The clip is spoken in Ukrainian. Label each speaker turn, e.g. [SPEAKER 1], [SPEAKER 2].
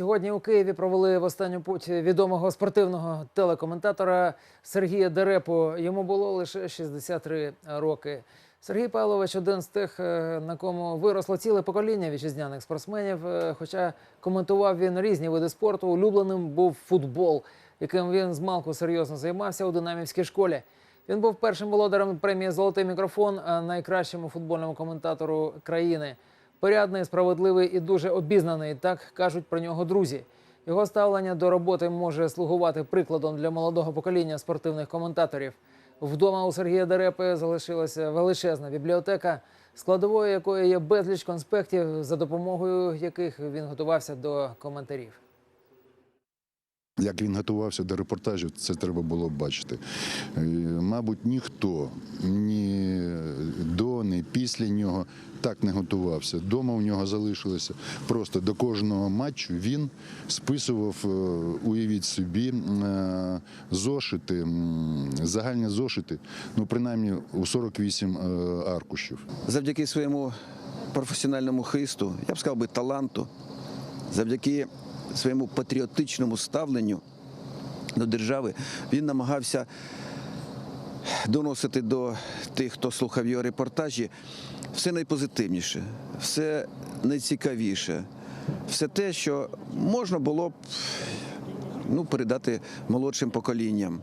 [SPEAKER 1] Сьогодні у Києві провели в останню путь відомого спортивного телекоментатора Сергія Дерепу. Йому було лише 63 роки. Сергій Павлович один з тих, е, на кому виросло ціле покоління вітчизняних спортсменів. Е, Хоча коментував він різні види спорту, улюбленим був футбол, яким він з малку серйозно займався у динамівській школі. Він був першим володарем премії Золотий мікрофон, найкращому футбольному коментатору країни. Порядний, справедливий і дуже обізнаний, так кажуть про нього друзі. Його ставлення до роботи може слугувати прикладом для молодого покоління спортивних коментаторів. Вдома у Сергія Дерепи залишилася величезна бібліотека, складовою якої є безліч конспектів, за допомогою яких він готувався до коментарів.
[SPEAKER 2] Як він готувався до репортажів, це треба було бачити. Е, Мабуть, ніхто ні до, ні після нього так не готувався. Дома у нього залишилося просто до кожного матчу він списував, е, уявіть собі, е, зошити, загальні зошити, ну принаймні у 48 е, аркушів.
[SPEAKER 3] завдяки своєму професіональному хисту, я б сказав би таланту, завдяки своєму патріотичному ставленню до держави, він намагався доносити до тих, хто слухав його репортажі, все найпозитивніше, все найцікавіше, все те, що можна було б ну, передати молодшим поколінням.